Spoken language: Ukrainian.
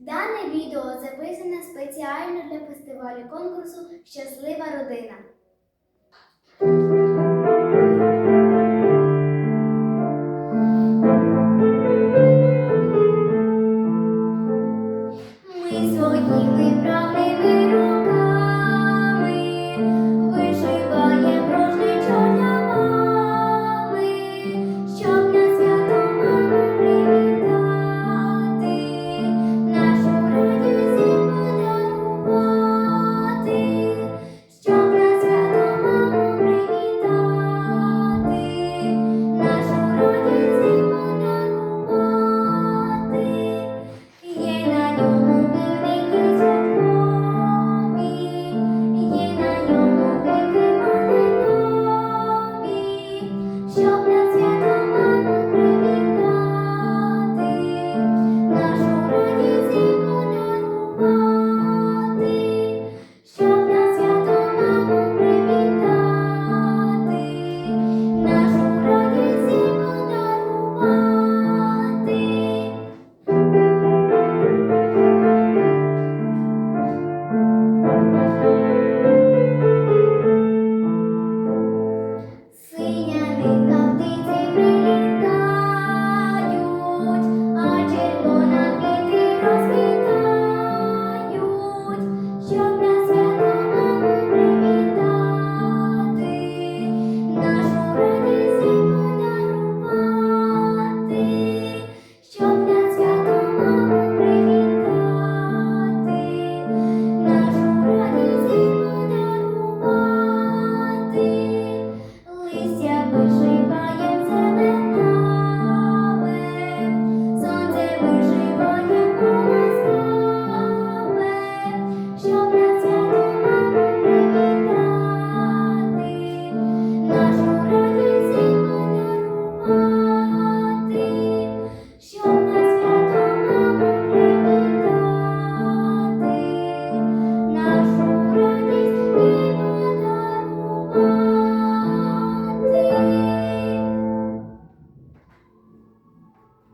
Дане відео записане спеціально для фестивалю конкурсу Щаслива родина.